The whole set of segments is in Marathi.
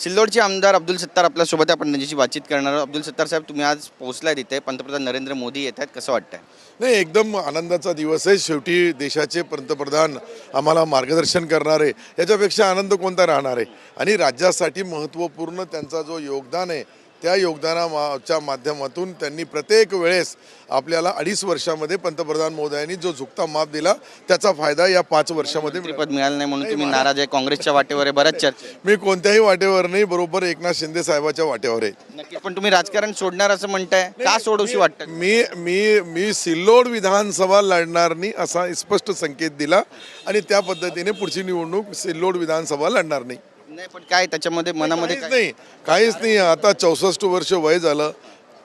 सिल्लोडचे आमदार अब्दुल सत्तार आपल्यासोबत आहे. आपण त्यांच्याशी बातचीत करणार आहोत. अब्दुल सत्तार साहेब तुम्ही आज पोहोचला तिथे. पंतप्रधान नरेंद्र मोदी येत आहेत. कसं वाटतंय? नाही एकदम आनंदाचा दिवस आहे. शेवटी देशाचे पंतप्रधान आम्हाला मार्गदर्शन करणार आहे याच्यापेक्षा आनंद कोणता राहणार आहे? आणि राज्यासाठी महत्त्वपूर्ण त्यांचा जो योगदान आहे त्या योगदानाच्या माध्यमातून त्यांनी प्रत्येक वेळेस आपल्याला अडीच वर्षामध्ये पंतप्रधान मोदयांनी जो झुकता माप दिला त्याचा फायदा या पाच वर्षामध्ये. पद मिळालं नाही म्हणून तुम्ही नाराज आहे काँग्रेसच्या वाटेवर आहे बऱ्याच. मी कोणत्याही वाटेवर नाही बरोबर एकनाथ शिंदे साहेबाच्या वाटेवर आहे नक्की पण तुम्ही राजकारण सोडणार असं म्हणताय का सोडूशी वाटतं मी मी मी सिल्लोड विधानसभा लढणार नाही असा स्पष्ट संकेत दिला आणि त्या पद्धतीने पुढची निवडणूक सिल्लोड विधानसभा लढणार नाही नाही पण काय त्याच्यामध्ये मनामध्ये काहीच काय? नाही काहीच नाही. आता चौसष्ट वर्ष वय झालं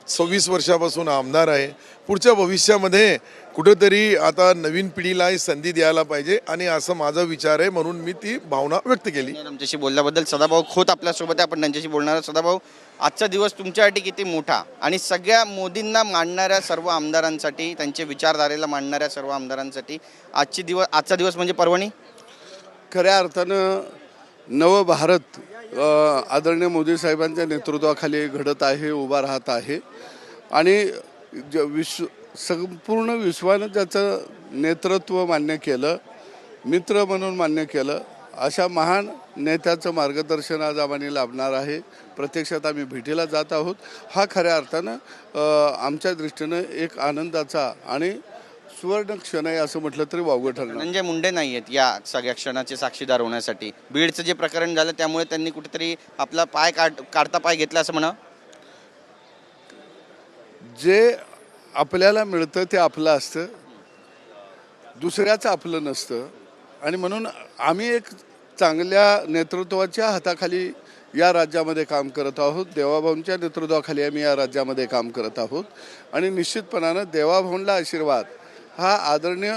सव्वीस वर्षापासून आमदार आहे. पुढच्या भविष्यामध्ये कुठेतरी आता नवीन पिढीला संधी द्यायला पाहिजे आणि असं माझा विचार आहे म्हणून मी ती भावना व्यक्त केली. आमच्याशी बोलल्याबद्दल सदाभाऊ खोत आपल्यासोबत आहे. आपण त्यांच्याशी बोलणार आहोत. सदाभाऊ आजचा दिवस तुमच्यासाठी किती मोठा? आणि सगळ्या मोदींना मांडणाऱ्या सर्व आमदारांसाठी त्यांचे विचारधारेला मांडणाऱ्या सर्व आमदारांसाठी आजची दिवस आजचा दिवस म्हणजे पर्वणी? खऱ्या अर्थानं नवभारत आदरणीय मोदी साहेबांच्या नेतृत्वाखाली घडत आहे उभा राहत आहे. आणि ज विश्व संपूर्ण विश्वानं त्याचं नेतृत्व मान्य केलं मित्र म्हणून मान्य केलं अशा महान नेत्याचं मार्गदर्शन आज आम्हाला लाभणार आहे. प्रत्यक्षात आम्ही भेटीला जात आहोत. हा खऱ्या अर्थानं आमच्या दृष्टीनं एक आनंदाचा आणि सुवर्ण क्षण आहे असं म्हटलं तरी वावगं ठरणार. धनंजय मुंडे नाही आहेत या सगळ्या क्षणाचे साक्षीदार होण्यासाठी. बीडचं जे प्रकरण झालं त्यामुळे त्यांनी कुठेतरी आपला पाय काढ काढता पाय घेतला असं म्हणा. जे आपल्याला मिळतं ते आपलं असतं. दुसऱ्याचं आपलं नसतं. आणि म्हणून आम्ही एक चांगल्या नेतृत्वाच्या हाताखाली या राज्यामध्ये काम करत आहोत. देवाभाऊंच्या नेतृत्वाखाली आम्ही या राज्यामध्ये काम करत आहोत. आणि निश्चितपणानं देवाभाऊंला आशीर्वाद हा आदरणीय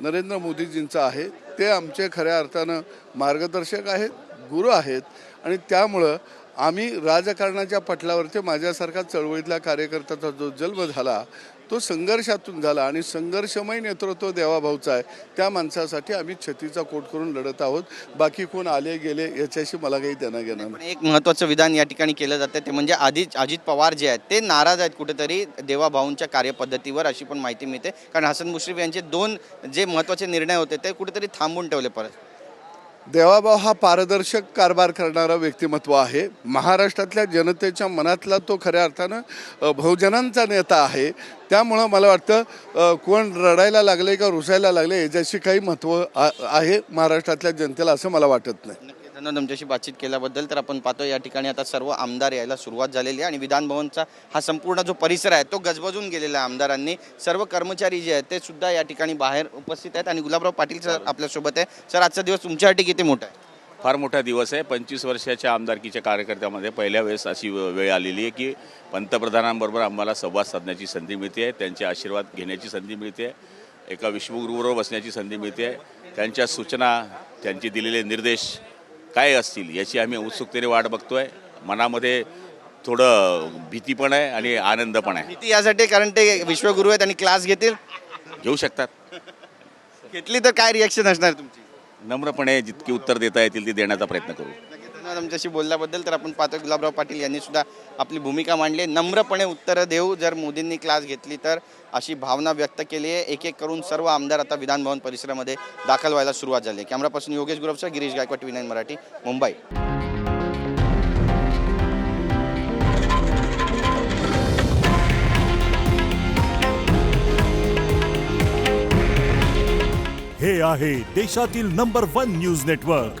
नरेंद्र मोदीजींचा आहे. ते आमचे खऱ्या अर्थानं मार्गदर्शक आहेत गुरु आहेत आणि त्यामुळं आम्ही राजकारणाच्या पटलावरती माझ्यासारखा चळवळीतल्या कार्यकर्त्याचा जो जन्म झाला तो संघर्षातून झाला आणि संघर्षमय नेतृत्व देवाभाऊचं आहे त्या माणसासाठी आम्ही छतीचा कोट करून लढत आहोत. बाकी कोण आले गेले याच्याशी मला काही देणं घेणं एक महत्त्वाचं विधान या ठिकाणी केलं जातं ते म्हणजे अजित अजित पवार जे आहेत ते नाराज आहेत कुठेतरी देवाभाऊंच्या कार्यपद्धतीवर अशी पण माहिती मिळते. कारण हसन मुश्रीफ यांचे दोन जे महत्त्वाचे निर्णय होते ते कुठेतरी थांबून ठेवले परत. देवाभाऊ हा पारदर्शक कारभार करणारा व्यक्तिमत्व आहे. महाराष्ट्रातल्या जनतेच्या मनातला तो खऱ्या अर्थानं बहुजनांचा नेता आहे. त्यामुळं मला वाटतं कोण रडायला लागले का रुसायला लागले याच्याशी काही महत्त्व आ- आहे महाराष्ट्रातल्या जनतेला असं मला वाटत नाही. नक्की तुमच्याशी बातचीत केल्याबद्दल तर आपण पाहतो या ठिकाणी आता सर्व आमदार यायला सुरुवात झालेली आहे आणि विधानभवनचा हा संपूर्ण जो परिसर आहे तो गजबजून गेलेला आहे आमदारांनी. सर्व कर्मचारी जे आहेत ते सुद्धा या ठिकाणी बाहेर उपस्थित आहेत आणि गुलाबराव पाटील सर आपल्यासोबत आहे. सर आजचा दिवस तुमच्यासाठी किती मोठा आहे? फार मोठा दिवस आहे. पंचवीस वर्षाच्या आमदारकीच्या कार्यकर्त्यामध्ये पहिल्या वेळेस अशी वेळ आलेली आहे की पंतप्रधानांबरोबर आम्हाला संवाद साधण्याची संधी मिळते आहे त्यांचे आशीर्वाद घेण्याची संधी मिळते आहे एका विश्वगुरूबरोबर बसण्याची संधी मिळते आहे. त्यांच्या सूचना त्यांचे दिलेले निर्देश काय असतील याची आम्ही उत्सुकतेने वाट बघतोय. मनामध्ये थोडं भीती पण आहे आणि आनंद पण आहे. भीती यासाठी कारण ते विश्वगुरू आहेत आणि क्लास घेतील. घेऊ शकतात. घेतली तर काय रिॲक्शन असणार तुमची? नम्रपणे जितकी उत्तर देता येतील ती देण्याचा प्रयत्न करू. आमच्याशी बोलल्याबद्दल तर आपण पाहतो गुलाबराव पाटील यांनी सुद्धा आपली भूमिका मांडली नम्रपणे उत्तरं देऊ जर मोदींनी क्लास घेतली तर अशी भावना व्यक्त केली आहे. एक एक करून सर्व आमदार आता विधानभवन परिसरामध्ये दाखल व्हायला सुरुवात झाली आहे. कॅमेरापासून योगेश गुरवसह गिरीश गायकवाड विनायन मराठी मुंबई. हे आहे देशातील नंबर वन न्यूज नेटवर्क